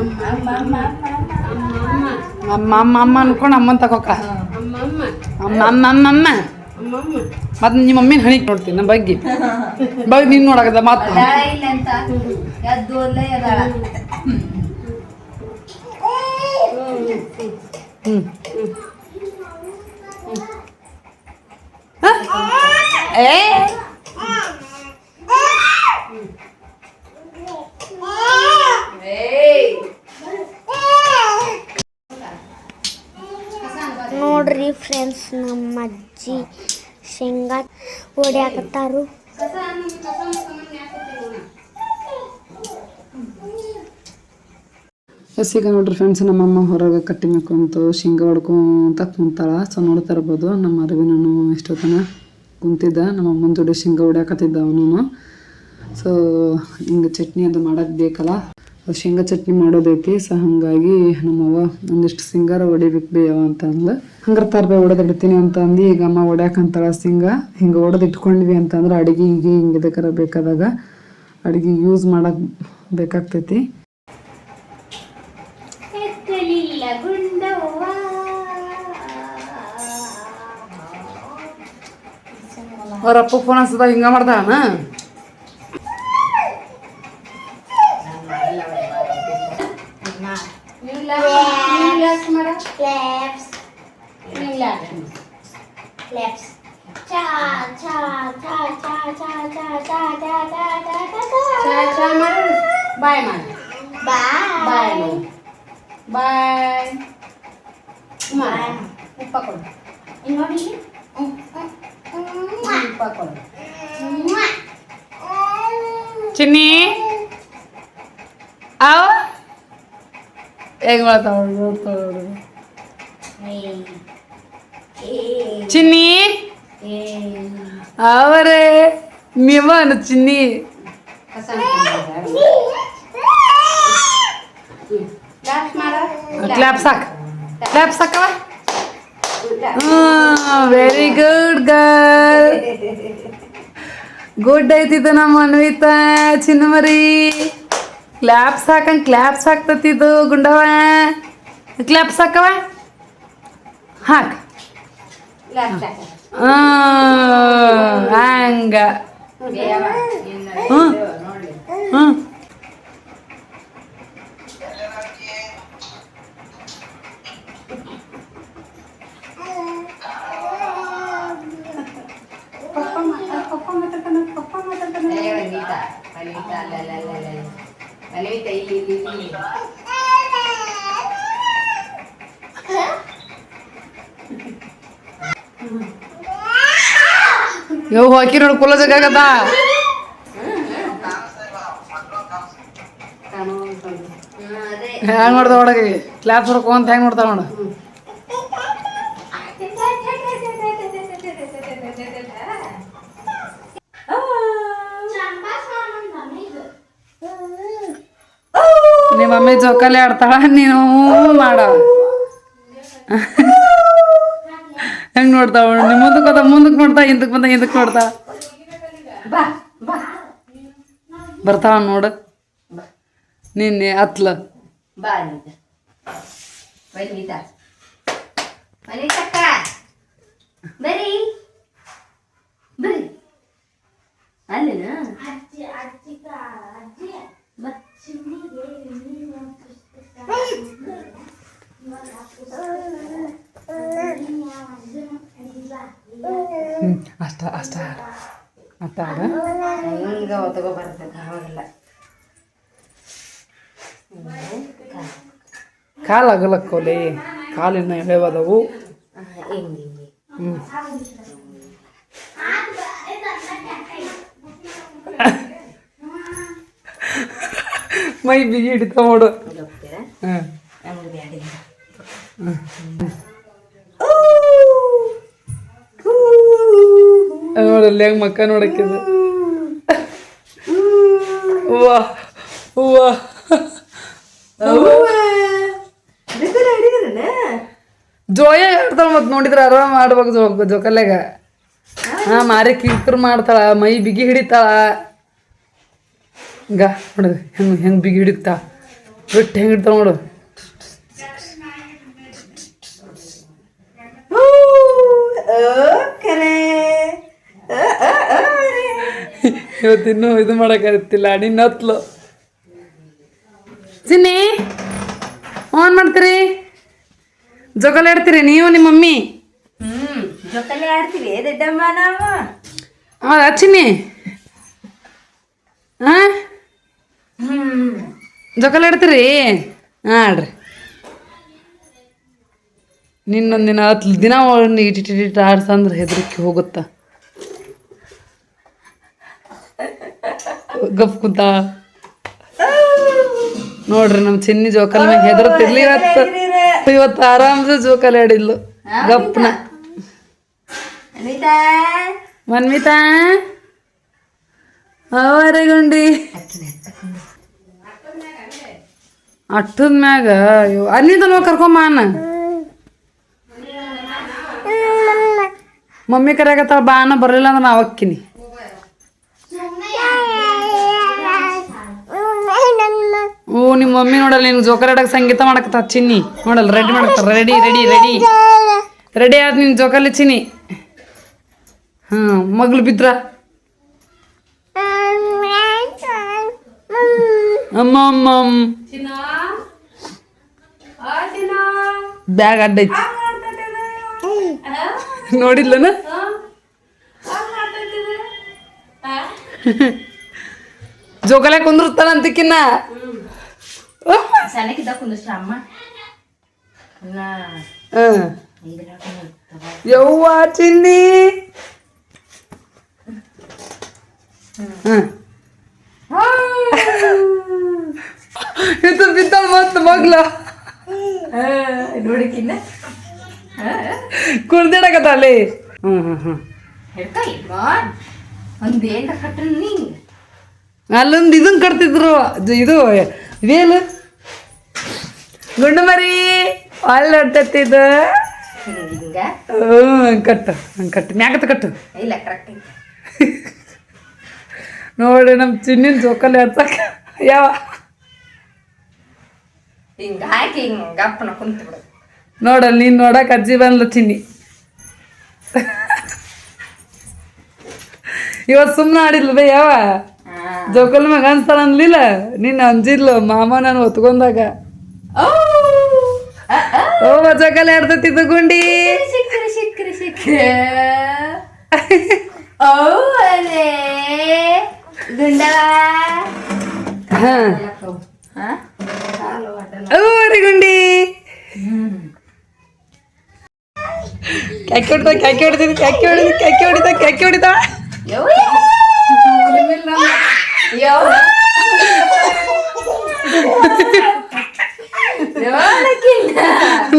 ಅಮ್ಮ ಅಮ್ಮ ಅಮ್ಮ ಅನ್ಕೊಂಡು ಅಮ್ಮನ ತಗೋಕ. ಅಮ್ಮ ಅಮ್ಮ ಅಮ್ಮ ಅಮ್ಮ ಮತ್ತೆ ನಿಮ್ಮ ಮಮ್ಮಿನ ಹಣಿಗೆ ನೋಡ್ತೀನಿ ನಮ್ಮ ಬಗ್ಗೆ. ಬಗ್ಗೆ ನೀನು ನೋಡಕದ ಮಾತು ಇಲ್ಲ ಅಂತ ಎದ್ದು ಅಲ್ಲೇ ಎದಾಳ ಹ್ಞೂ ಏ ನೋಡ್ರಿ ಫ್ರೆಂಡ್ಸ್ ನಮ್ಮ ಅಜ್ಜಿ ಶೇಂಗಾ ಹೊಡ್ಯಾಕತ್ತಾರು ಎಸ್, ಈಗ ನೋಡ್ರಿ ಫ್ರೆಂಡ್ಸ್ ನಮ್ಮಮ್ಮ ಹೊರಗೆ ಕಟ್ಟಿ ಮೇಕೊಂತು ಶೇಂಗಾ ಹೊಡ್ಕೊಂತ ಕುಂತಾಳ. ಸೊ ನೋಡ್ತಾ ಇರ್ಬೋದು, ನಮ್ಮ ಅರವಿನೂ ಎಷ್ಟೊತ್ತನ ಕುಂತಿದ್ದ. ನಮ್ಮ ಅಮ್ಮನ ಜೋಡಿ ಶೇಂಗಾ ಹೊಡ್ಯಾಕತ್ತಿದ್ದ ಅವನು ಸೊ ಹಿಂಗೆ ಚಟ್ನಿ ಅದು ಮಾಡೋದು ಬೇಕಲ್ಲ. ಶೇಂಗಾ ಚಟ್ನಿ ಮಾಡೋದೈತಿ ಸೊ ಹಾಗಾಗಿ ನಮ್ಮವ್ವ ಒಂದಿಷ್ಟು ಸಿಂಗಾರ ಹೊಡಿಬೇಕು ಬೇಯವ ಅಂತ ಅಂದ್ಲು. ಹಂಗಾರೆ ತರಬೇ ಹೊಡೆದಿಡ್ತೀನಿ ಅಂತ ಅಂದು ಈಗ ಅಮ್ಮ ಹೊಡ್ಯಾಕಂತಾಳ ಸಿಂಗ ಹಿಂಗೆ ಹೊಡೆದು ಇಟ್ಕೊಂಡ್ವಿ ಅಂತಂದ್ರೆ ಈಗ ಹಿಂಗೆ ಇದಕ್ಕಾರ ಬೇಕಾದಾಗ ಅಡುಗೆ ಯೂಸ್ ಮಾಡಕ್ಕೆ ಬೇಕಾಗ್ತೈತಿ. ಅವರಪ್ಪ ಗುಂಡವ್ವ. ಅವ್ರ ಅಪ್ಪ ಫೋನ್ ಹಚ್ಚದ ಹಿಂಗ ಮಾಡ್ದಾನ? ಕ್ಲಾಪ್ಸ್ ಕ್ಲಾಪ್ಸ್ ಚಾ ಚಾ ಚಾ ಚಾ ಚಾ ಚಾ ಚಾ ಚಾ ಚಾ ಚಾ ಚಾ ಚಾ ಚಾ ಮಾಡು ಬಾಯ್ ಮಾಡು ಬಾಯ್ ಬಾಯ್ ಮಾಡು ಬಾಯ್ ಮಾಡು ಉಪ್ಪ ಕೊಡು ನೋಡಿ ಉಪ್ಪ ಕೊಡು ಚಿನ್ನಿ ಅವ ಹೇಗ್ ಮಾಡ್ತಾವ ನೋಡ್ತಾವ ಚಿನ್ನಿ? ಅವರೇ ನಿಮ್ಮನು ಚಿನ್ನಿ. ಕ್ಲಾಪ್ ಸಾಕ್. ಕ್ಲಾಪ್ ಸಾಕವ ವೆರಿ ಗುಡ್ ಗರ್ಲ್ ಗುಡ್ ಐತಿತ್ತು ನಮ್ಮ ಅನ್ವಿತಾ ಚಿನ್ನಮರಿ. ಕ್ಲಾಪ್ಸ್ ಹಾಕಂಗೆ ಕ್ಲಾಪ್ಸ್ ಹಾಕ್ತತಿದ್ದು ಗುಂಡವ ಕ್ಲಾಪ್ಸ್ ಹಾಕವ ಹಾಕ. ಹಂಗ. ಹ್ಞೂ ಪಪ್ಪ ಮಾತಾಡ್ತಾನೆ ಪಪ್ಪ ಮಾತಾಡ್ತಾನೆ. ಮಲವಿತಾ ಇಲ್ಲಿ ಇಲ್ಲಿ ಯೋ ಹಾಕಿ ನೋಡಿ ಕುಲ ಜಗಾಗದ ಹೆಂಗ್ ನೋಡ್ದ ಒಳಗೆ ಕ್ಲಾಸ್ ಹೊಡ್ಕೊಂತ ಹೆಂಗ್ ನೋಡ್ತಾವ ನೋಡು ಮಮ್ಮಿ ಜೋಕಾಲಿ ಆಡ್ತಾಳ ನೀನು ಮಾಡ. ಹೆಂಗ್ ನೋಡ್ತಾವ ಮುಂದಕ್ಕೆ ಹೋದ ಮುಂದಕ್ಕೆ ನೋಡ್ತಾ ಹಿಂದಕ್ಕೆ ಬಂದ ಹಿಂದಕ್ಕೆ ನೋಡ್ತಾ? ಬರ್ತಾವ ನೋಡು. ನಿನ್ನೆ ಹತ್ಲ ಬಾ ಮತ್ತು ಕಾಲು. ಅಗಲಕ್ಕೋಲಿ ಕಾಲಿನ ಎಳೆವಾದವು. ಹ್ಞೂ ಮೈ ಬಿಗಿ ಹಿಡಿತ ನೋಡು ಹ್ಞೂ ನೋಡಲ್ಲಿ ಹೆಂಗ್ ಮಕ್ಕ ನೋಡಕ್ಕಿದೆ. ವಾ ವಾ. ಜೋಯ ಆಡ್ತಾಳ ಮತ್ತೆ ನೋಡಿದ್ರ ಆರಾಮ್ ಆಡ್ಬೇಕು ಜೋ ಜೋಕಲ್ಯಾಗ ಹಾ ಮಾರಿ ಕಿರ್ಕಿರ್ ಮಾಡ್ತಾಳ ಮೈ ಬಿಗಿ ಹಿಡಿತಾಳ. ಹಿಂಗ ನೋಡು ಹೆಂಗ್ ಹೆಂಗ್ ಬಿಗಿ ಹಿಡಿತಾ ಬಿಟ್ಟು ಹೆಂಗೆ ಇಡ್ತಾವ ನೋಡು. ಇವತ್ತಿನ್ನೂ ಇದು ಮಾಡೋಕ್ಕಾಗತ್ತಿಲ್ಲ ನಿನ್ನ ಹತ್ಲು. ಚಿನ್ನಿ ಆನ್ ಮಾಡ್ತೀರಿ? ಜೋಕಾಲಿ ಆಡ್ತೀರಿ ನೀವು ನಿಮ್ಮ ಮಮ್ಮಿ? ಹ್ಮ್ ಜೊತೆಲೆ ಆಡ್ತೀವಿ ದೊಡ್ಡಮ್ಮ ನಾವು? ಹೌದಾ ಚಿನ್ನಿ. ಹಾಂ ಹ್ಮ್. ಜೋಕಾಲಿ ಆಡ್ತೀರಿ? ಹಾಂ ಆಡ್ರಿ. ನಿನ್ನೊಂದಿನ ದಿನ ಹತ್ತು ದಿನ ಇಟ್ಟಿಟ್ಟಿಟ್ಟು ಇಟ್ಟಿಟ್ಟು ಆಡ್ಸಂದ್ರೆ ಹೆದರಿಕೆ ಹೋಗುತ್ತಾ? ಗಪ್ ಕುಂತ ನೋಡ್ರಿ ನಮ್ಮ ಚಿನ್ನಿ ಜೋಕಾಲಿ ಮ್ಯಾಗ ಹೆದರ್ತಿರ್ಲಿ ಇವತ್ತು ಇವತ್ತು ಆರಾಮ್ಸೆ ಜೋಕಾಲಿ ಆಡಿದ್ಲು. ಗಪ್ನ. ಅನಿತಾ? ಮನ್ವಿತಾ? ಅವರೆಗುಂಡಿ ಅಟ್ಟದ ಮ್ಯಾಗ ಅಲ್ಲಿಂದ ಕರ್ಕೊಂಬ ಅನ್ನ ಮಮ್ಮಿ. ಕರೆಯಕತ್ತಾಳ ಬಾ ಅನ್ನ ಬರಲಿಲ್ಲ ಅಂದ್ರೆ ನಾ ಅಕ್ಕಿನಿ ಓ ನಿಮ್ಮ ಮಮ್ಮಿ ನೋಡಲ್ಲ ನಿನ್ಗೆ ಜೋಕರ್ ಆಡಕ್ಕೆ ಸಂಗೀತ ಮಾಡಕತ್ತ ಚಿನ್ನಿ. ನೋಡಲ್ಲ ರೆಡಿ ಮಾಡಕತ್ತಾರ ರೆಡಿ ರೆಡಿ ರೆಡಿ ರೆಡಿ ಆದ ನಿನ್ ಜೋಕಾಲಿ ಚಿನ್ನಿ. ಹಾಂ ಮಗ್ಳು ಬಿದ್ರ. ಅಮ್ಮ ಅಮ್ಮ ಬ್ಯಾಗ್ ಅಡ್ಡ ಐತಿ ನೋಡಿಲ್ಲನ ಜೋಕಾಲೆ ಕುಂದಿರ್ತಾಳ ಅಂತಿಕ್ಕಿನ್ನ ಸಣ್ಣಕ್ಕಿದ್ದ ಕುಂದಿಸ್ರ ಅಮ್ಮ ಯವ್ವ ಚಿನ್ನಿ. ಇದು ಬಿದ್ದ ಮತ್ತ ಮಗ್ಲ. ನೋಡಿಕಿನ್ನ ಕುಡ್ದಿಡಕತ್ತ ಅಲ್ಲಿ ಹ್ಮ್. ಹ್ಮ್ ಹ್ಮ್ ಅಲ್ಲೊಂದು ಇದನ್ ಕಟ್ತಿದ್ರು. ಇದು ಇದೇನು? ಗುಂಡು ಮರಿ. ಅಲ್ಲಿ ಹ್ಞೂ ಕಟ್ಟು ಹಂಗೆ ಕಟ್ಟು. ಮ್ಯಾಗತ್ತ ಕಟ್ಟು. ಇಲ್ಲ ಕರೆಕ್ಟ್ ನೋಡಿ ನಮ್ಮ ಚಿನ್ನಿನ ಜೋಕಾಲಿ ಹತ್ತಕ್ಕ ಯಾವ? ಹಿಂಗೆ ಹಾಕಿ ಹಿಂಗೆ ಗಪ್ಪನ ಕುಂತು ಬಿಡು. ನೋಡಲ್ಲ ನೀನು ನೋಡಕ್ಕೆ ಅಜ್ಜಿ ಬಂದ್ಲು ಚಿನ್ನಿ. ಇವತ್ತು ಸುಮ್ಮನೆ ಆಡಿದ್ಲು ಬೇ ಯಾವ? ಜೋಕಾಲಿ ಮ್ಯಾಗ ಅನ್ಸ್ತಾಳ ಅನ್ಲಿಲ್ಲ ನೀನು ಅಂಜಿದ್ಲು ಮಾಮ ನಾನು ಹೊತ್ಕೊಂಡಾಗ ಓ ಜೋಕಾಲಿ ಆಡ್ತತಿದ್ದು ಗುಂಡಿ ಸಿಕ್ಕರೆ ಸಿಕ್ಕರೆ ಸಿಕ್ಕರೆ ಓ ಅಲೆ ಗುಂಡವ ಹಾಂ ಹಾ ಓರಿ ಗುಂಡಿ ಕ್ಯಾಕಿ ಹೊಡಿತಾ ಕ್ಯಾಕಿ ಹೊಡಿತಿದ್ದು ಕ್ಯಾಕಿ ಹೊಡಿದ ಕ್ಯಾಕಿ ಹೊಡಿತಾ ಕ್ಯಾಕಿ ಹೊಡಿತಾ ಯೋ ಯೋ ಯೋಳಕ್ಕಿನ್ನ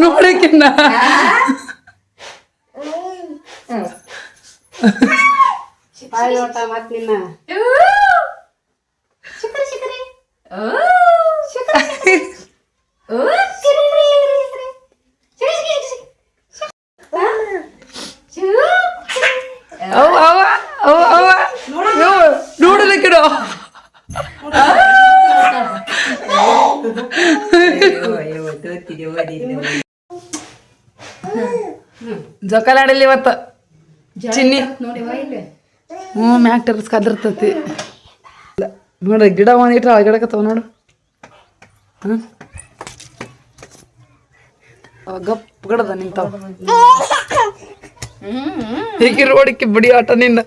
ನೋಡಕ್ಕಿನ್ನ ಶಿಖರಿ ಶಿಖರಿ ಓ ಶಿಖರಿ ಓ ಶಿಖರಿ ಶಿಖರಿ ಅವ ಅವ ಅವ ಅವ ನೋಡಲಿಕ್ಕಿಡು ಜೋಕಾಲಿ ಆಡಿಲ್ಲ ಇವತ್ತು ಚಿನ್ನಿ. ಹ್ಞೂ ಮ್ಯಾಕ್ ಟೆರಸ್ ಕದಿರ್ತತಿ ನೋಡು ಗಿಡ ಒಂದಿಟ್ರೆ ಗಿಡಕತ್ತವ ನೋಡು. ಹ್ಞೂ. ಗಪ್ ಗಡದ ನಿಂತಾವ. ಹೀಗೆ ರೋಡಿಕ್ಕೆ ಬಿಡಿ ಆಟ ನಿನ್ನ.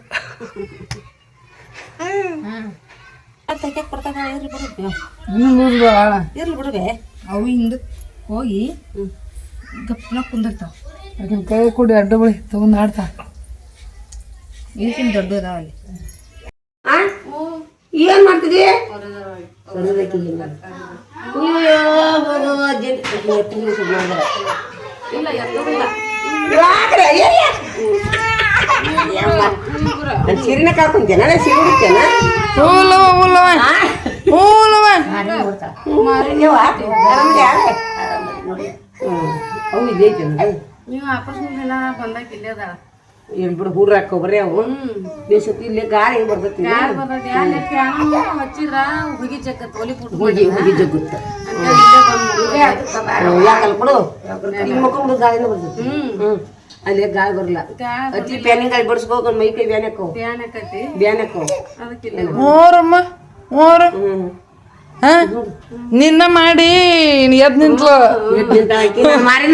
ಇರ್ಲಿ ಬಿಡುವೆ ಅವು ಹಿಂದೆ ಹೋಗಿ ಗಪ್ಪನ ಕುಂದಿರ್ತಾವ. ಆಕಿನ ಕೈ ಕೊಡಿ ಅಡ್ಡ ಬಳಿ ತಗೊಂಡು ಆಡ್ತಾ. ಈಗಿನ ದೊಡ್ಡ ಅದಾವಲ್ಲಿ ಏನ್ ಮಾಡ್ತಿದಿ ಸಿರಿನ ಕಾಕೊಂತೇನ ಸಿರಿ ಹುಡುಕ್ತೇನ ಹೂಲವ ಹೂಲವ ಹೂಲವ ಅವು ಇದೈತೆ ನೀವು ವಾಪಸ್ ಎಲ್ಲ ಬಂದಾಗ ಇಲ್ಲೇ ಅದಾಳ. ಏನ್ ಬಿಡು ಹೂಡ್ರ ಹಾಕೋಬ್ರಿ ಅವು. ಬೇಸತ್ತು ಇಲ್ಲೇ ಗಾಳಿ ಬರ್ತೈತಿ? ಯಾರು ಅಲ್ಲಿ ಯಾರು ಹಚ್ಚಿದ್ರ? ಹುಗಿ ಜಗತ್ ಒಲಿ ಬಿಟ್ಟು ಹೋಗಿ ಹೋಗಿ ಜಗ್ಗುತ್ತ ಯಾಕಲ್ಲ ಕೊಡು ಇಲ್ಲಿ ಮಕ್ಕೊಂಬಿಡು ಗಾಳಿನ ಬರ್ತದೆ ಹ್ಮ್. ಅಲ್ಲಿ ಗಾಳಿ ಬರಲ್ಲ. ಅತಿ ಪ್ಯಾನಿಂಗ್ ಗಾಳಿ ಬಡಿಸ್ಕೋ ಮೈ ಕೈ ಬ್ಯಾನೆ ಹಾಕೋ. ಬ್ಯಾನ್ ಹಾಕೋ. ಮೂರಮ್ಮ ಮೂರು. ಹ್ಮ್. ಹಾ ನಿನ್ನ ಮಾಡಿ ಎದ್ ನಿಂತ್ಲು. ಮಾರಿ.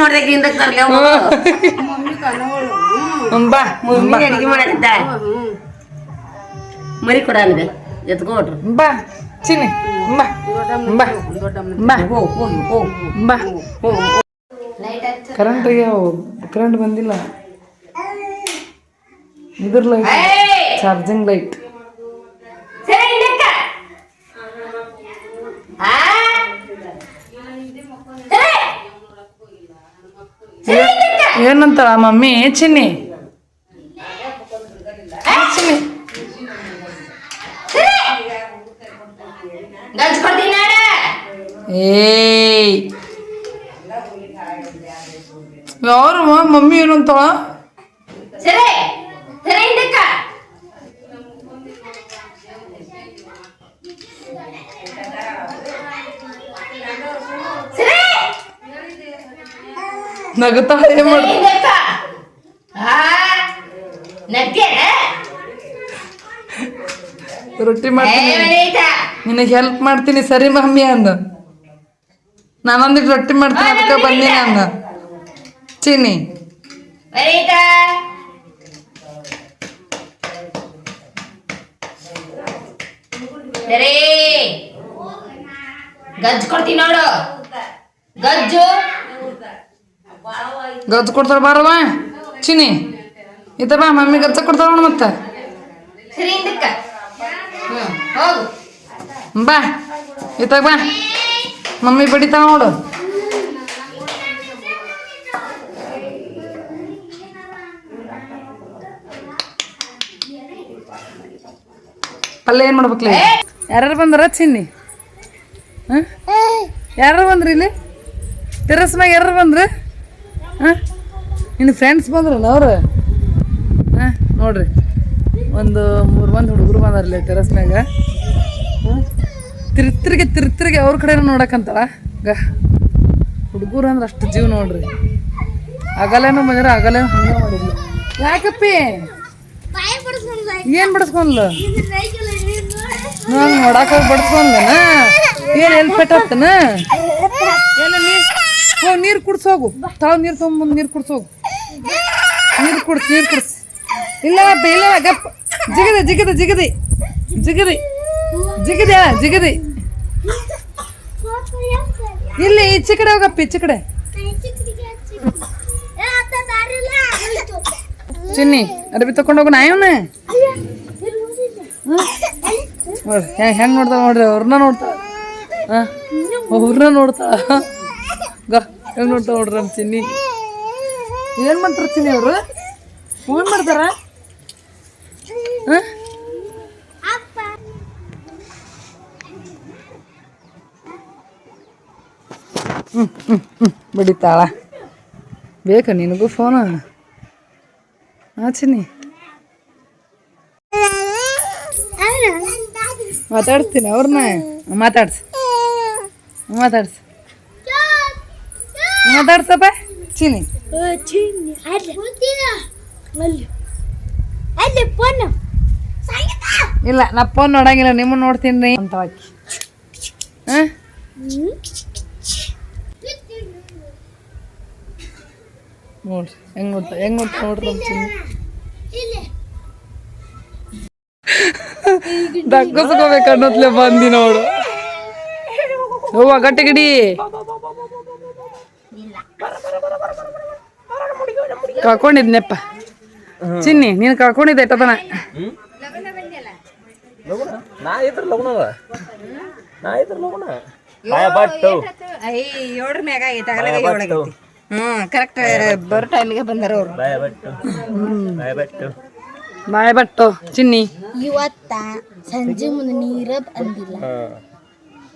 ಬಾ ಮಮ್ಮಿ ಅಡಿಗೆ ಮರಿ ಕೊಡ ಅಲ್ವೇ ಎತ್ಕೊಟ್ರು. ಬಾ ಚಿನ್ನಿ ಬಾ ಬಾ ಬಾ. ಹೋಗ್ ಹೋಗ್ ಹೋಗ್ ಬಾ. ಕರೆಂಟ್ ಕರೆಂಟ್ ಬಂದಿಲ್ಲ. ಇದ್ರ ಲೈಟ್ ಚಾರ್ಜಿಂಗ್ ಲೈಟ್ ಸರಿ ಹಿಂದಕ್ಕ. ಆ? ಸರಿ. ಸರಿ ಹಿಂದಕ್ಕ. ಏನಂತಾಳ ಮಮ್ಮಿ? ಚಿನ್ನಿ. ಚಿನ್ನಿ. ಏಯ್. ಯಾರು ಮಮ್ಮಿ ಏನಂತಾಳ ಸರಿ ಸರಿ ಹಿಂದಕ್ಕ. ಸರಿ ನಗತಾಳ ಏನ್ ಮಾಡ. ರೊಟ್ಟಿ ಮಾಡ್ತೀನಿ. ನಿನಗೆ ಹೆಲ್ಪ್ ಮಾಡ್ತೀನಿ. ಸರಿ ಮಮ್ಮಿ ಅಂದ. ನಾನೊಂದಿಟ್ಟು ರೊಟ್ಟಿ ಮಾಡ್ತೀನಿ. ಅದಕ್ಕೆ ಬಂದೀನಿ ಅಂದ. ಚೀನಿ. ಗಜ್ಜ್ ಕೊಡ್ತೀನಿ ನೋಡು. ಗಜ್ಜು. ಗಜ್ಜು ಕೊಡ್ತಾರ ಬಾರವಾ ಚಿನಿ ಇತ್ತ ಬಾ ಮಮ್ಮಿ ಗಜ್ಜ ಕೊಡ್ತಾರ ನೋಡು ಮತ್ತೆ. ಬಾ ಇತ್ತಾಗ ಬಾ. ಮಮ್ಮಿ ಬಡಿತಾವ ನೋಡು. ಪಲ್ಯ ಏನು ಮಾಡ್ಬೇಕಲ್ಲ ಯಾರು ಬಂದ್ರ ಚಿನ್ನಿ? ಹಾಂ ಯಾರು ಬಂದ್ರಿ ಇಲ್ಲಿ? ತಿರಸ್ಮ ಯಾರು ಬಂದ್ರು? ಹಾಂ? ನಿನ್ನ ಫ್ರೆಂಡ್ಸ್ ಬಂದ್ರಲ್ಲ ಅವ್ರು? ಹಾಂ? ನೋಡ್ರಿ. ಒಂದು ಮೂರು ಮಂದಿ ಹುಡುಗರು ಬಂದಾರಲ್ಲಿ ಟೆರಸ್ ಮ್ಯಾಗ ಹಾಂ? ತಿರ್ತಿರ್ಗೆ ತಿರ್ತಿರಿಗೆ ಅವ್ರ ಕಡೆನೂ ನೋಡಕ್ಕಂತಾಳ. ಗ. ಹುಡುಗರು ಅಂದ್ರೆ ಅಷ್ಟು ಜೀವ ನೋಡ್ರಿ. ಆಗಲೇನೋ ಬಂದಿರ ಆಗಲೇನೋ ಹಂಗೆ ಮಾಡಿದ್ಲು. ಯಾಕಪ್ಪಿ? ಏನು ಬಡಿಸ್ಕೊಂಡ್ಲು? ನಾನು ನೋಡಕ್ಕೆ ಬಡಿಸ್ಕೊಂಡ್ಲನ? ಏನು ಹೆಲ್ಪ್ ನೀರು ಹೋಗಿ ನೀರು ಕುಡ್ಸೋಗು ತಾವು ನೀರು ತೊಗೊಂಬಂದು ನೀರು ಕುಡ್ಸೋಗು ನೀರು ಕುಡ್ಸ್ ನೀರು ಕುಡ್ಸ್. ಇಲ್ಲ ಇಲ್ಲ ಗಪ್ಪ ಜಿಗದೆ ಜಿಗದೆ, ಜಿಗದಿ. ಜಿಗದಿ. ಜಿಗದ ಜಿಗದಿ. ಇಲ್ಲಿ ಈಚೆ ಕಡೆ ಹೋಗಪ್ಪ ಈಚೆ ಕಡೆ ಚಿನ್ನಿ, ಅರ್ಬಿ ತಗೊಂಡೋಗು ನಾ ಇವನ ನೋಡ್ರಿ ಹೆಂಗೆ ನೋಡ್ತಾವ ನೋಡ್ರಿ ಅವ್ರನ್ನ ನೋಡ್ತಾವ ಹಾಂ? ಅವ್ರನ್ನ ನೋಡ್ತಾವ ಹೆಂಗೆ ನೋಡ್ತಾವ ನೋಡ್ರಿ ನಮ್ಮ ಚಿನ್ನಿ. ಏನು ಮಾಡ್ತಾರ ಚಿನ್ನಿ ಅವರು? ಫೋನ್ ಮಾಡ್ತಾರ? ಹಾಂ? ಹ್ಞೂ ಹ್ಞೂ ಬೇಕಾ ನಿನಗೂ ಫೋನ ಹಾಂ, ಚಿನ್ನಿ. ಮಾತಾಡ್ತೀನಿ ಅವ್ರನ್ನ. ಮಾತಾಡ್ಸಿ. ಮಾತಾಡ್ಸು. ಚಿನ್ನಿ ಅಲ್ಲಿ. ಫೋನ್ ಇಲ್ಲ ನಾ ಫೋನ್ ನೋಡಂಗಿಲ್ಲ ನಿಮ್ಮ ನೋಡ್ತೀನಿ ಅಂತ ಆಕಿ ಹಾಂ ನೋಡ್ರಿ ಹೆಂಗ್ ನೋಡ್ತಾ ಹೆಂಗ್ ನೋಡ್ತಾ ನೋಡ್ರಿ ನಮ್ಮ ಚಿನ್ನಿ ಇಲ್ಲಿ ದಕ್ಕಸ್ಕೋಬೇಕು ಅನ್ನೋತ್ಲೆ ಬಂದಿ ನೋಡು. ಹೂವ ಗಟ್ಟಿ ಗಿಡಿ. ಕಳ್ಕೊಂಡಿದ್ನೆಪ್ಪ ಚಿನ್ನಿ ನೀನು ಕಳ್ಕೊಂಡಿದ್ದೆ ಎಷ್ಟತನ ನಾ ಇದ್ರ ಲಗ್ನದ ನಾ ಇದ್ರ ಲಗ್ನ. ಬಾಯ ಬಟ್ಟು ಏಳ್ರ ಮ್ಯಾಗ ಆಗೈತೆ ಆಗಲಾಗ ಏಳಾಗೈತಿ ಹ್ಮ್ ಕರೆಕ್ಟ್ ಬರೋ ಟೈಮಿಗೆ ಬಂದಾರ ಅವರು. ಬಾಯ ಬಟ್ಟು ಚಿನ್ನಿ. ಇವತ್ತ ಸಂಜೆ ಮುಂದೆ ನೀರ ಅಂದಿಲ್ಲ.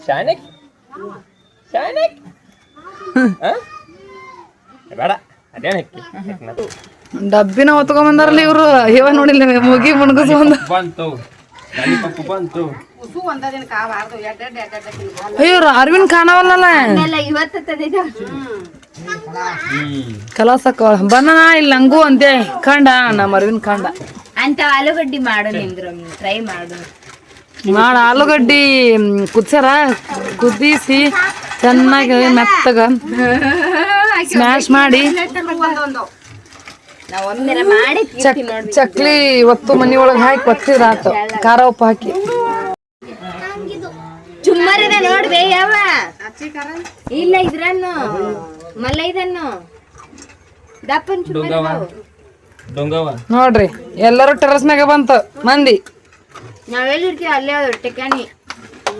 ಶಾನಕ್? ಶಾನಿಕ್? ಬೇಡ. ಅದೇನು ಹಾಕಿ ಡಬ್ಬಿನ ಹೊತ್ಕೊಂಡ್ ಬಂದಾರಲ್ಲ ಇವ್ರು. ಇವ ನೋಡಿಲ್ಲ ಮುಗಿ ಮುಣಗಸ ಬಂದ ಬಂತು. ಲಾಲಿಪಾಪ್ ಬಂತು ಅಯ್ಯೋ ಅರವಿಂದ್ ಕಾಣವಲ್ಲಲ್ಲ. ತಂದಿದ್ದ. ಕಲಾಸಕ್ಕ ಬನ್ನ ಇಲ್ಲಿ ನಂಗೂ ಅಂತೇ ಕಂಡ ನಮ್ಮ ಅರವಿಂದ್ ಕಂಡ. ಅಂತ ಆಲೂಗಡ್ಡಿ ಮಾಡು ನಿಂದ್ರು ಟ್ರೈ ಮಾಡು. ಮಾಡ ಆಲೂಗಡ್ಡಿ ಕುದಿಸಾರ ಕುದ್ಸ್ಯಾರ? ಕುದಿಸಿ ಚೆನ್ನಾಗಿ ಮೆತ್ತಗ ಸ್ಮ್ಯಾಶ್ ಮಾಡಿ. ಚಕ್ಲಿ ಒತ್ತು ಮನಿ ಒಳಗೆ ಹಾಕಿ ಒತ್ತಿದ್ರ ಆತು. ಖಾರ ಉಪ್ಪು ಹಾಕಿ. ಚುಮ್ಮರಿದ ನೋಡ್ಬೇ ಯಾವ. ಇಲ್ಲ ಇದ್ರನ್ನು ಮಲ್ಲ ಇದನ್ನು ದಪ್ಪನ್ ಚುಮ್ಮರಿ ಡೊಂಗವ ನೋಡ್ರಿ ಎಲ್ಲರೂ ಟೆರಸ್ ಮ್ಯಾಗ ಬಂತು. ಮಂದಿ. ನಾವೆಲ್ಲಿ ಇರ್ತೀವಿ ಅಲ್ಲೇ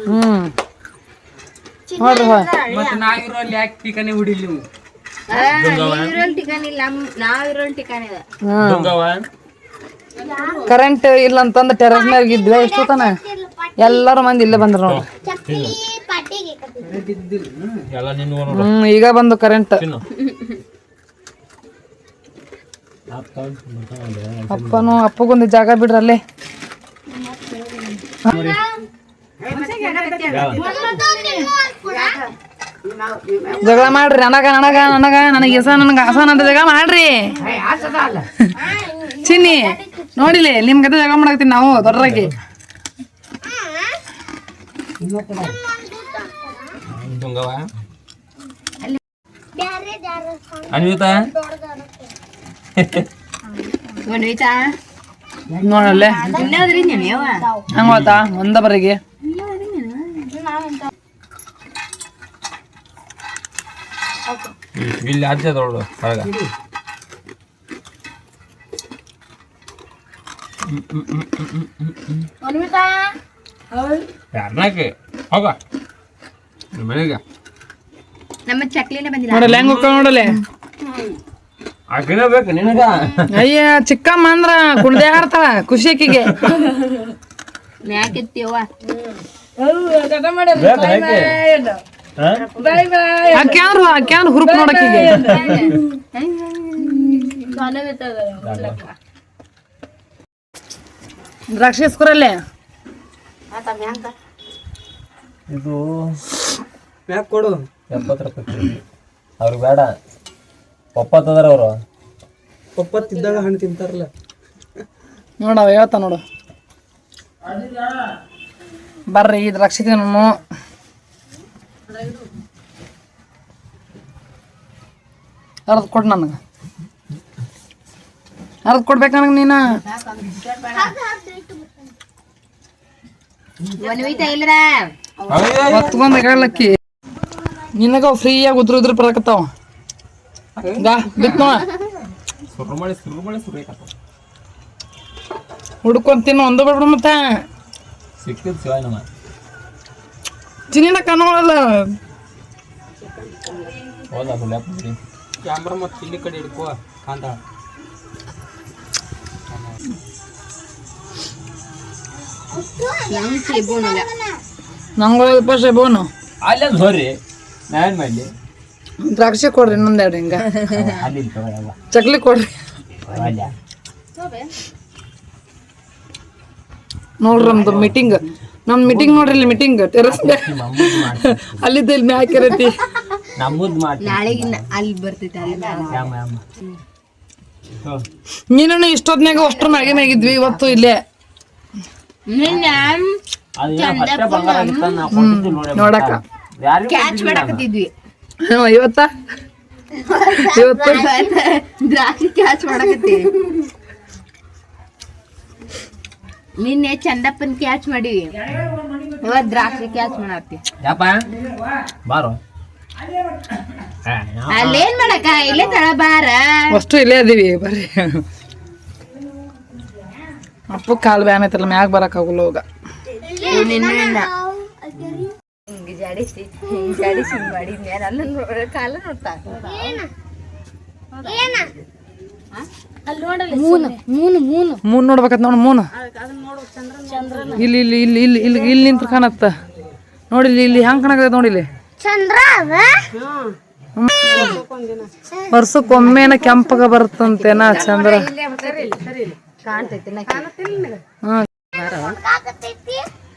ಹ್ಮ್. ನೋಡ್ರಿ ಯಾಕೆ ಟಿಕನೆ ಹುಡಿಲಿ ನೀವು? ನೀವಿರೋಲ್ ಟಿಕಾಣಿ ಇಲ್ಲ. ನಮ್ ನಾವಿರೋಲ್ ಟಿಕಾಣಿ ಇದೆ ಹ್ಮ್. ಕರೆಂಟ್ ಇಲ್ಲ ಅಂತಂದು ಟೆರಸ್ ಮ್ಯಾಗ ಇದ್ವಿ ಎಷ್ಟು ತನ. ಎಲ್ಲಾರು ಮಂದಿ ಇಲ್ಲೇ ಬಂದ್ರು ನೋಡ್ರಿ ಚಕ್ಲಿ ಪಾಟಿಗೆ ಎಲ್ಲ ನಿನ್ನ ಹ್ಮ್ ಈಗ ಬಂದು ಕರೆಂಟ್ ತಿನ್ನು. ಅಪ್ಪನು ಅಪ್ಪಗೊಂದು ಜಾಗ ಬಿಡ್ರಿ ಅಲ್ಲೇ. ಜಗಳ ಮಾಡ್ರಿ ನನಗ ನನಗ ನನಗ ನನಗೆ ಎಸ ನನಗ ಹಸನ್ ಅಂತ ಜಗಳ ಮಾಡ್ರಿ. ಚಿನ್ನಿ ನೋಡಿಲಿ ನಿಮ್ ಕತೆ ಜಗಳ ಮಾಡಾಕ್ತೀನಿ ನಾವು ದೊಡ್ಡರಾಗಿ. ಅನ್ವಿತಾ? ಅನ್ವಿತಾ ಒಂದ್ವಿತಾ ನೋಡಲ್ಲೇ ಇನ್ನಾದ್ರಿ ನೀನು ಯಾವ ಹಂಗ ಗೊತ್ತಾ ಒಂದ ಬರಿಗೆ ಇಲ್ಲಿ ಅಜ್ಜ ದೊಡ್ಡ ಹೊರಗ ಯಾರನಾಕೆ ಹೋಗ ನಿಮ್ಮ ಮನೆಗೆ ನಮ್ಮ ಚಕ್ಲಿನ ಬಂದಿಲ್ಲ ನೋಡಲ್ಲ ಹೆಂಗ್ ಹೋಗ್ತಾವ ನೋಡಲೆ ಆಕಿನ ಬೇಕು ನಿನಗ? ಅಯ್ಯ ಚಿಕ್ಕಮ್ಮ ಅಂದ್ರ ಕುಡ್ದೆ ಹಾರ್ತಾಳ ಖುಷಿ ಆಕಿಗೆ. ಯಾಕೆತ್ತೀವ? ಅಕ್ಯಾನ್ರು ಅಕ್ಯಾನ್ ಹುರುಪ್ ನೋಡಕ್ಕಿಗೆ? ದ್ರಾಕ್ಷಿ ಸ್ಕೂರಲ್ಲೇ ಇದು ಕೊಡು. ಎಪ್ಪತ್ತು ರೂಪಾಯಿ. ಅವ್ರಿಗೆ ಬೇಡ. ಒಪ್ಪತ್ತದಾರ ಅವರು? ಒಪ್ಪತ್ತಿದ್ದಾಗ ಹಣ್ಣು ತಿಂತಾರಲ್ಲ. ಅವ ಹೇಳ್ತಾ ನೋಡು. ಬರ್ರಿ ಈ ದ್ರಾಕ್ಷಿ ನಾನು. ಅರ್ಧ ಕೊಡು ನನಗೆ. ಅರ್ಧ ಕೊಡ್ಬೇಕು ನನಗೆ ನೀನು? ಹೊತ್ಕೊಂಡ್ ಹೇಳಕ್ಕಿ ನಿನಗ ಫ್ರೀಯಾಗಿ ಉದ್ರ ಉದ್ರ ಬರಕತ್ತಾವ? ತಿನ್ನು ಒಂದು ಬಿಡ್ಬಿಡು ಮತ್ತೆ. ಚಿನ್ನಿನ ಬಿಡಿ ಕ್ಯಾಮ್ರಾ ಮತ್ತೆ ಇಲ್ಲಿ ಕಡೆ ಹಿಡ್ಕೋ ಕಾಂತ ನಮ್ ಸೇಬುನಲ್ಲ ನಂಗೆ ರೂಪಾಯಿ ಬೋನು. ಅಲ್ಲಿ ಹೋರಿ ನಾನು ಮಾಡಲಿ ದ್ರಾಕ್ಷಿ ಕೊಡ್ರಿ ಇನ್ನೊಂದ್ ಎರಡು ಹಿಂಗ. ಚಕ್ಲಿ ಕೊಡ್ರಿ. ನೋಡ್ರಿ ನಮ್ದು ಮೀಟಿಂಗ್ ನಮ್ ಮೀಟಿಂಗ್ ನೋಡ್ರಿ ಇಲ್ಲಿ ಮೀಟಿಂಗ್ ಟೆರಸ್ ಅಲ್ಲಿದ್ದ ಇಲ್ಲಿ ಮ್ಯಾಕ್ ಇರೈತಿ ನೀನು ಇಷ್ಟೊತ್ನಾಗ ಅಷ್ಟ್ರ ಮ್ಯಾಗೆ ಮ್ಯಾಗಿದ್ವಿ ಇವತ್ತು ಇಲ್ಲೇ. ನಿನ್ನ ಅದು ಏನೋ ಫಸ್ಟೇ ಬಂಗಾರ ಆಗಿತ್ತು ನಾವು ಕೊಟ್ಟಿದ್ದು ನೋಡಿ ನೋಡಕ್ಕ. ಕ್ಯಾಚ್ ಮಾಡಕತ್ತಿದ್ವಿ. ಇವತ್ತ? ಇವತ್ತು? ದ್ರಾಕ್ಷಿ ಕ್ಯಾಚ್ ಮಾಡಕತ್ತಿ ನಿನ್ನೆ ಚಂದಪ್ಪನ್ ಕ್ಯಾಚ್ ಮಾಡಿವಿ. ಇವತ್ತು ದ್ರಾಕ್ಷಿ ಕ್ಯಾಚ್ ಮಾಡತ್ತಿ. ಯಾಪ? ಬಾರೋ. ಹಾ, ಅಲ್ಲೇನ್ ಮಾಡಕ ಇಲ್ಲೇ ತಳ ಬಾರ. ಅಷ್ಟು ಇಲ್ಲೇ ಅದೀವಿ ಬರ್ರಿ ಅಪ್ಪ ಕಾಲು ಬ್ಯಾನ್ ಐತಲ್ಲ ಮ್ಯಾಗ ಬರಕ್ ಆಗುಲ್ಲ ಹೋಗ. ನಿನ್ನ ಹಿಂಗ್ ಜಾಡಿಸಿ ಹಿಂಗ್ ಜಾಡಿಸಿ ಹಿಂಗ್ ಮಾಡಿದ್ನಿ. ನನ್ನ ಕಾಲ ನೋಡ್ತಾ ಮೂನ್ ನೋಡ್ಬೇಕತ್ ನೋಡ ಮೂನ್. ಇಲ್ಲಿ ಇಲ್ಲಿ ಇಲ್ಲಿ ಇಲ್ಲಿ ಇಲ್ಲಿ ಇಲ್ಲಿ ನಿಂತ್ರ ಕಾಣತ್ತ. ನೋಡಿ ಇಲ್ಲಿ ಇಲ್ಲಿ ಹೆಂಗ್ ಕಾಣಕತ್ತ ನೋಡಿ ಇಲ್ಲಿ. ಚಂದ್ರ ಅದ? ವರ್ಷಕ್ಕೊಮ್ಮೆನ ಕೆಂಪಗ ಬರುತ್ತಂತೆನಾ ಚಂದ್ರ?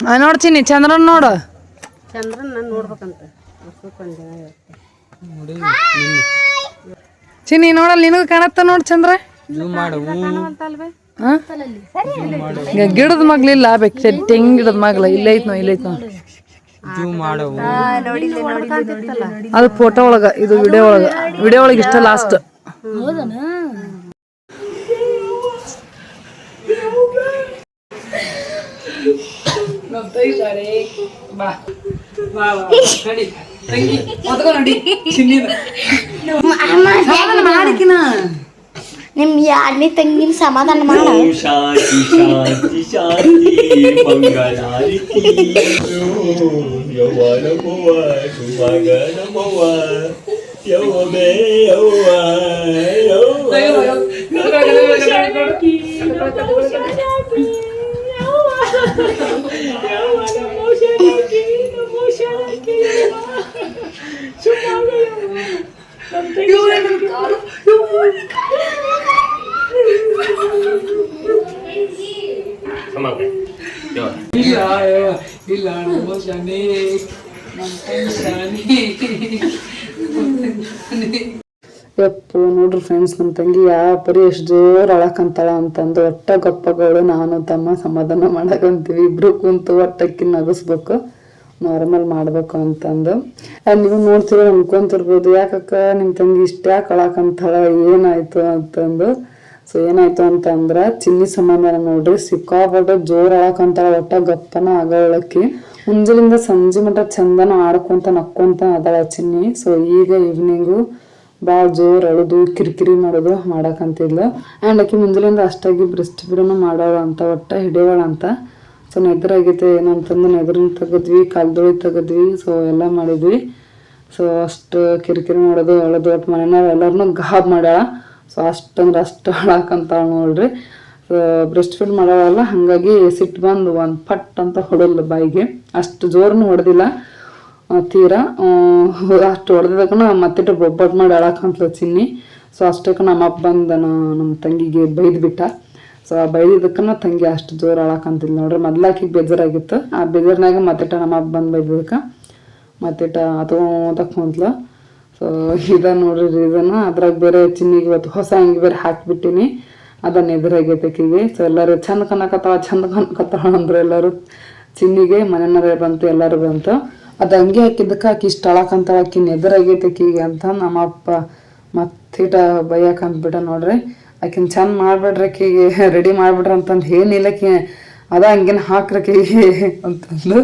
ಹಾ ನೋಡ್ತೀನಿ ಚಂದ್ರನ್ ನೋಡು. ಚಂದ್ರನ್ ನಾನು ನೋಡ್ಬೇಕಂತ. ಚಿನ್ನಿ ನೋಡಲ್ಲ ನಿನಗೂ ಕಾಣತ್ತ ನೋಡ್ ಚಂದ್ರ? ಜೂಮ್ ಮಾಡು. ಹಾ? ಈಗ ಗಿಡದ ಮಗ್ಲಿಲ್ಲ ಬೆಕ್ಕ ತೆಂಗ್ ಗಿಡದ ಮಗ್ಲ ಇಲ್ಲ ಐತ್ ನೋ ಇಲ್ಲೇ ಐತ್ ಅದು ಫೋಟೋ ಒಳಗ ಇದು ವಿಡಿಯೋ ಒಳಗ. ವಿಡಿಯೋ ಒಳಗ ಇಷ್ಟ ಲಾಸ್ಟ್ ನಿಮ್ ಎರಡನೇ ತಂಗಿನ ಸಮಾಧಾನ ಮಾಡ ಶಾಂತಿ ಶಾಂತಿ ಶಾಂತಿ ಮಂಗಳಾರಿತಿ ಯವ್ವ ಇಲ್ಲ ಶಾನೆ ಯಪ್ಪ ನೋಡ್ರಿ ಫ್ರೆಂಡ್ಸ್ ನಮ್ಮ ತಂಗಿ ಯಾವ ಪರಿ ಎಷ್ಟು ಜೋರ್ ಅಳಕಂತಾಳ ಅಂತಂದು ಒಟ್ಟ ಗಪ್ಪಗಳು ನಾನು ತಮ್ಮ ಸಮಾಧಾನ ಮಾಡಕಂತೀವಿ. ಇಬ್ರು ಕುಂತು ಒಟ್ಟಕ್ಕಿ ನಗಸ್ಬೇಕು. ನಾರ್ಮಲ್ ಮಾಡ್ಬೇಕು ಅಂತಂದು. ನೀವು ನೋಡ್ತೀರ ಅನ್ಕೊಂತಿರ್ಬೋದು. ಯಾಕಕ್ಕ ನಿಮ್ಮ ತಂಗಿ ಇಷ್ಟ ಯಾಕೆ ಅಳಕಂತಾಳ ಏನಾಯ್ತು ಅಂತಂದು. ಸೊ ಏನಾಯ್ತು ಅಂತಂದ್ರ ಚಿನ್ನಿ ಸಂಬಂಧ ನೋಡ್ರಿ. ಸಿಕ್ಕಾಪಟ್ಟೆ ಜೋರ್ ಅಳಕಂತಾಳ ಒಟ್ಟ ಗಪ್ಪನ ಆಗಳಕ್ಕಿ ಮುಂಜಾನಿಂದ ಸಂಜೆ ಮಟ್ಟ ಚಂದನ ಆಡ್ಕೊಂತ ನಕ್ಕೊಂತ ಅದಾಳ ಚಿನ್ನಿ. ಸೊ ಈಗ ಈವ್ನಿಂಗು ಭಾಳ ಜೋರ್ ಅಳದು, ಕಿರಿಕಿರಿ ಮಾಡೋದು ಮಾಡಕಂತಿದ್ಲು ಆ್ಯಂಡ್ ಆಕಿ ಮುಂಜಲಿಂದ ಅಷ್ಟಾಗಿ ಬ್ರೆಸ್ಟ್ ಬಿಡೋನು ಮಾಡೋಳ ಅಂತ ಒಟ್ಟ ಹಿಡಿಯೋಳ ಅಂತ ಸೊ ನೆಗರಾಗೈತೆ ನಮ್ಮ ತಂದೆ ನೆದರನ್ನ ತೆಗೆದ್ವಿ, ಕಾಲ್ದೊಳಿ ತೆಗೆದ್ವಿ, ಸೊ ಎಲ್ಲ ಮಾಡಿದ್ವಿ. ಸೊ ಅಷ್ಟು ಕಿರಿಕಿರಿ ಮಾಡೋದು ಅಳೋದು ಒಟ್ಟು ಮನೆಯವ್ರು ಎಲ್ಲರನ್ನೂ ಗಾಬ್ ಮಾಡ್ಯಾಳ. ಸೊ ಅಷ್ಟಂದ್ರೆ ಅಷ್ಟು ಹಾಳಾಕಂತಾಳ ನೋಡ್ರಿ. ಸೊ ಬ್ರೆಸ್ಟ್ ಫೀಡ್ ಮಾಡೋಳಲ್ಲ ಹಾಗಾಗಿ ಸಿಟ್ಟು ಬಂದು ಒಂದು ಪಟ್ ಅಂತ ಹೊಡೋಲ್ಲ ಬಾಯಿಗೆ. ಅಷ್ಟು ಜೋರನ್ನು ಹೊಡೆದಿಲ್ಲ. ತೀರಾ ಅಷ್ಟು ಹೊಡೆದಕ್ಕನ ಮತ್ತಿಟ್ಟು ಬೊಬ್ಬಟ್ಟು ಮಾಡಿ ಅಳಕಂತ ಚಿನ್ನಿ. ಸೊ ಅಷ್ಟಕ್ಕೆ ನಮ್ಮ ಅಪ್ಪ ಬಂದ ನಮ್ಮ ತಂಗಿಗೆ ಬೈದು ಬಿಟ್ಟ ಸೊ ಬೈದಿದ್ದಕ್ಕನ ತಂಗಿ ಅಷ್ಟು ಜೋರು ಅಳಕಂತಿದ್ ನೋಡ್ರಿ. ಮೊದ್ಲಾಕಿಗೆ ಬೇಜಾರಾಗಿತ್ತು. ಆ ಬೇಜಾರ್ನಾಗ ಮತ್ತಿಟ್ಟ ನಮ್ಮ ಅಪ್ಪ ಬಂದು ಬೈದಿದ್ದಕ್ಕೆ. ಅದು ಕುಂತ್ಲು. ಸೊ ಇದ ನೋಡ್ರಿ ರೀಸನ್ ಅದ್ರಾಗ ಬೇರೆ ಚಿನ್ನಿಗೆ ಇವತ್ತು ಹೊಸ ಅಂಗಿ ಬೇರೆ ಹಾಕ್ಬಿಟ್ಟಿನಿ. ಅದನ್ನ ಎದುರಾಗೈತೆ ಆಕಿಗೆ. ಸೊ ಎಲ್ಲರೂ ಚಂದ ಕನಕತ್ತಾವ ಚಂದ ಕನಕತ್ತಾವ ಅಂದ್ರೆ ಎಲ್ಲರೂ. ಚಿನ್ನಿಗೆ, ಮನೆಯವ್ರೆ ಬಂತು, ಎಲ್ಲರೂ ಬಂತು. ಅದು ಹಂಗೆ ಹಾಕಿದ್ದಕ್ಕೆ ಆಕಿ ಇಷ್ಟ ಅಳಕಂತಾಳ ಆಕಿನ ಎದುರಾಗೈತೆ ಆಕಿಗೆ ಅಂತ ನಮ್ಮ ಅಪ್ಪ ಮತ್ತಿಟ ಬೈಯಾಕಂತ ಬಿಟ್ಟ ನೋಡ್ರಿ. ಆಕಿನ ಚಂದ ಮಾಡ್ಬಿಡ್ರಿ ಆಕಿಗೆ ರೆಡಿ ಮಾಡ್ಬಿಡ್ರ ಅಂತಂದು ಏನಿಲ್ಲ ಆಕಿ ಅದ ಹಂಗೇನು ಹಾಕ್ರಕ್ಕೆ ಅಂತಂದು.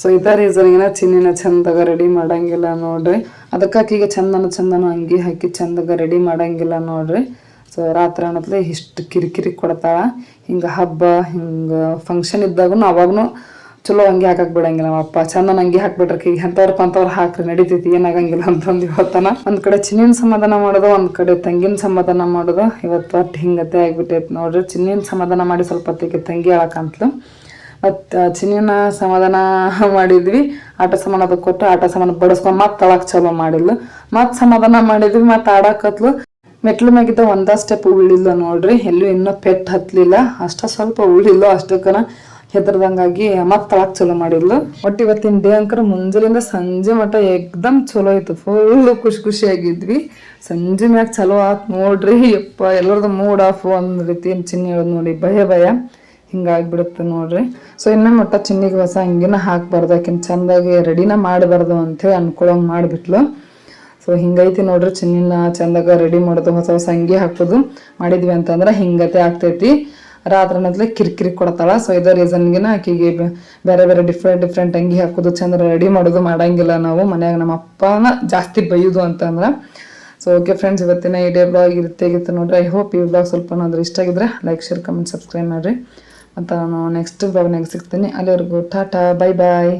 ಸೊ ಇದ ಏನ ಚಿನ್ನಿನ ಚಂದಾಗ ರೆಡಿ ಮಾಡಂಗಿಲ್ಲ ನೋಡ್ರಿ. ಅದಕ್ಕೆ ಆಕಿಗೆ ಚಂದನ ಚಂದನ ಅಂಗಿ ಹಾಕಿ ಚಂದಾಗ ರೆಡಿ ಮಾಡಂಗಿಲ್ಲ ನೋಡ್ರಿ. ಸೊ ರಾತ್ರಿ ಅನ್ನತ್ಲೆ ಇಷ್ಟು ಕಿರಿಕಿರಿ ಕೊಡ್ತಾಳ. ಹಿಂಗೆ ಹಬ್ಬ, ಹಿಂಗೆ ಫಂಕ್ಷನ್ ಇದ್ದಾಗೂ ಅವಾಗೂ ಚಲೋ ಹಂಗೆ ಹಾಕಕ್ ಬಿಡಂಗಿಲ್ಲ ನಮ್ಮ ಅಪ್ಪ. ಚಂದ ಅಂಗಿ ಹಾಕ್ಬಿಟ್ರಿ ಈಗ ಅಂತವ್ರು ಹಾಕ್ರಿ ನಡೀತೈತಿ, ಏನಾಗಂಗಿಲ್ಲ ಅಂತಂದು ಇವತ್ತನ. ಒಂದ್ ಕಡೆ ಚಿನ್ನಿನ ಸಮಾಧಾನ ಮಾಡೋದು, ಒಂದ್ ಕಡೆ ತಂಗಿನ ಸಮಾಧಾನ ಮಾಡೋದು. ಇವತ್ತು ಒಟ್ಟು ಹಿಂಗತೆ ಆಗ್ಬಿಟ್ಟೈತಿ ನೋಡ್ರಿ. ಚಿನ್ನಿನ ಸಮಾಧಾನ ಮಾಡಿ ಸ್ವಲ್ಪ ಹೊತ್ತಿಗೆ ತಂಗಿ ಹೇಳಕಂತ್ಲು ಮತ್ತು ಚಿನ್ನಿನ ಸಮಾಧಾನ ಮಾಡಿದ್ವಿ. ಆಟ ಸಾಮಾನು ಅದಕ್ಕೆ ಕೊಟ್ಟು ಆಟ ಸಾಮಾನು ಬಡಿಸ್ಕೊಂಡು ಮತ್ತೆ ತಳಕ್ ಚಲೋ ಮಾಡಿದ್ಲು. ಮತ್ತೆ ಸಮಾಧಾನ ಮಾಡಿದ್ವಿ, ಮತ್ತೆ ಆಡಾಕತ್ಲು. ಮೆಟ್ಲು ಮ್ಯಾಗಿದ್ದ ಒಂದ ಸ್ಟೆಪ್ ಉಳಿಲ್ಲ ನೋಡ್ರಿ. ಎಲ್ಲೂ ಇನ್ನೂ ಪೆಟ್ಟು ಹತ್ತಲಿಲ್ಲ ಅಷ್ಟ ಸ್ವಲ್ಪ ಉಳಿಲ್ಲ ಅಷ್ಟಕ್ಕನ. ಹೆದರ್ದಂಗಾಗಿ ಮತ್ತೆ ತಳಕ್ ಚಲೋ ಮಾಡಿದ್ಲು. ಒಟ್ಟು ಇವತ್ತಿನ ಡೇ ಅಂಕರ ಮುಂಜಾನೆಯಿಂದ ಸಂಜೆ ಮಠ ಎಕ್ದಮ್ ಚಲೋ ಆಯ್ತು. ಫುಲ್ ಖುಷಿ ಖುಷಿಯಾಗಿದ್ವಿ. ಸಂಜೆ ಮ್ಯಾಗ ಚಲೋ ಆತ್ ನೋಡ್ರಿ. ಯಪ್ಪ, ಎಲ್ಲರದು ಮೂಡ್ ಆಫ್ ಒಂದ್ ರೀತಿ ಚಿನ್ನಿ ಹೇಳೋದು ನೋಡಿ, ಭಯ ಭಯ. ಹಿಂಗಾಗ್ಬಿಡುತ್ತೆ ನೋಡ್ರಿ. ಸೊ ಇನ್ನ ಮಟ್ಟ ಚಿನ್ನಿಗೆ ಹೊಸ ಹಿಂಗಿನ ಹಾಕ್ಬಾರ್ದು. ಯಾಕಿನ್ ಚಂದಾಗಿ ರೆಡಿನ ಮಾಡಬಾರ್ದು ಅಂತೇಳಿ ಅನ್ಕೊಳಂಗ್ ಮಾಡ್ಬಿಟ್ಲು. ಸೊ ಹಿಂಗೈತಿ ನೋಡ್ರಿ ಚಿನ್ನಿನ ಚಂದಾಗ ರೆಡಿ ಮಾಡೋದು, ಹೊಸ ಹೊಸ ಅಂಗಿ ಹಾಕೋದು. ಮಾಡಿದ್ವಿ ಅಂತಂದ್ರೆ ಹಿಂಗತೆ ಆಗ್ತೈತಿ. ರಾತ್ರಿ ಅನ್ನೋದ್ಲೆ ಕಿರಿಕಿರಿ ಕೊಡ್ತಾಳೆ. ಸೊ ಇದೇ ರೀಸನ್ಗಿನ ಆಕೆಗೆ ಬೇರೆ ಬೇರೆ ಡಿಫ್ರೆಂಟ್ ಡಿಫ್ರೆಂಟ್ ಅಂಗಿ ಹಾಕೋದು ಚಂದ ರೆಡಿ ಮಾಡೋದು ಮಾಡಂಗಿಲ್ಲ ನಾವು. ಮನ್ಯಾಗ ನಮ್ಮ ಅಪ್ಪನ ಜಾಸ್ತಿ ಬೈಯೋದು ಅಂತಂದ್ರೆ. ಸೊ ಓಕೆ ಫ್ರೆಂಡ್ಸ್ ಇವತ್ತಿನ ಈ ಡೇ ಬ್ಲಾಗ್ ಇರುತ್ತೆ ಇರುತ್ತೆ ನೋಡ್ರಿ. ಐ ಹೋಪ್ ಈ ಬ್ಲಾಗ್ ಸ್ವಲ್ಪ ಏನಾದರೂ ಇಷ್ಟ ಆಗಿದ್ರೆ ಲೈಕ್ ಶೇರ್ ಕಮೆಂಟ್ ಸಬ್ಸ್ಕ್ರೈಬ್ ಮಾಡಿರಿ. ಮತ್ತು ನಾನು ನೆಕ್ಸ್ಟ್ ಬ್ಲಾಗ್ನಾಗ ಸಿಗ್ತೀನಿ. ಅಲ್ಲಿವರೆಗೂ ಟಾಟಾ ಬೈ ಬಾಯ್